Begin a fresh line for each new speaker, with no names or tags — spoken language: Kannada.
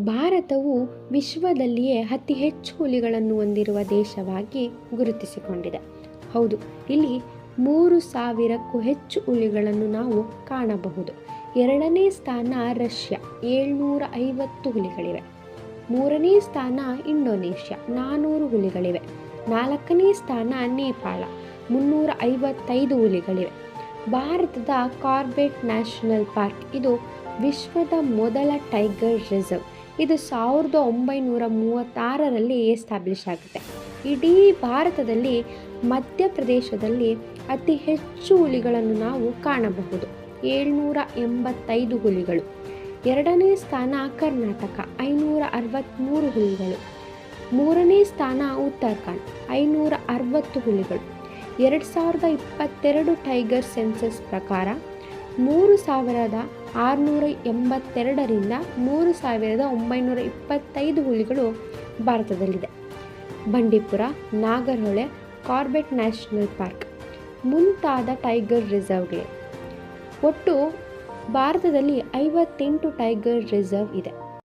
ಭಾರತವು ವಿಶ್ವದಲ್ಲಿಯೇ ಅತಿ ಹೆಚ್ಚು ಹುಲಿಗಳನ್ನು ಹೊಂದಿರುವ ದೇಶವಾಗಿ ಗುರುತಿಸಿಕೊಂಡಿದೆ. ಹೌದು, ಇಲ್ಲಿ ಮೂರು ಸಾವಿರಕ್ಕೂ ಹೆಚ್ಚು ಹುಲಿಗಳನ್ನು ನಾವು ಕಾಣಬಹುದು. ಎರಡನೇ ಸ್ಥಾನ ರಷ್ಯಾ ಏಳ್ನೂರ ಐವತ್ತು ಹುಲಿಗಳಿವೆ. ಮೂರನೇ ಸ್ಥಾನ ಇಂಡೋನೇಷ್ಯಾ ನಾನ್ನೂರು ಹುಲಿಗಳಿವೆ. ನಾಲ್ಕನೇ ಸ್ಥಾನ ನೇಪಾಳ ಮುನ್ನೂರ ಐವತ್ತೈದು ಹುಲಿಗಳಿವೆ. ಭಾರತದ ಕಾರ್ಬೆಟ್ ನ್ಯಾಷನಲ್ ಪಾರ್ಕ್, ಇದು ವಿಶ್ವದ ಮೊದಲ ಟೈಗರ್ ರಿಸರ್ವ್. ಇದು ಸಾವಿರದ ಒಂಬೈನೂರ ಮೂವತ್ತಾರರಲ್ಲಿ ಎಸ್ಟಾಬ್ಲಿಷ್ ಆಗುತ್ತೆ. ಇಡೀ ಭಾರತದಲ್ಲಿ ಮಧ್ಯಪ್ರದೇಶದಲ್ಲಿ ಅತಿ ಹೆಚ್ಚು ಹುಲಿಗಳನ್ನು ನಾವು ಕಾಣಬಹುದು. ಏಳ್ನೂರ ಎಂಬತ್ತೈದು ಹುಲಿಗಳು. ಎರಡನೇ ಸ್ಥಾನ ಕರ್ನಾಟಕ, ಐನೂರ ಅರವತ್ತ್ಮೂರು ಹುಲಿಗಳು. ಮೂರನೇ ಸ್ಥಾನ ಉತ್ತರಾಖಂಡ್, ಐನೂರ ಅರವತ್ತು ಹುಲಿಗಳು. ಎರಡು ಸಾವಿರದ ಇಪ್ಪತ್ತೆರಡು ಟೈಗರ್ ಸೆನ್ಸಸ್ ಪ್ರಕಾರ ಮೂರು ಸಾವಿರದ ಆರುನೂರ ಎಂಬತ್ತೆರಡರಿಂದ ಮೂರು ಸಾವಿರದ ಒಂಬೈನೂರ ಇಪ್ಪತ್ತೈದು ಹುಲಿಗಳು ಭಾರತದಲ್ಲಿದೆ. Bandipur, Nagarhole, Corbett national park, ಮುಂತಾದ ಟೈಗರ್ ರಿಸರ್ವ್ಗಳಿವೆ. ಒಟ್ಟು ಭಾರತದಲ್ಲಿ ಐವತ್ತೆಂಟು ಟೈಗರ್ ರಿಸರ್ವ್ ಇದೆ.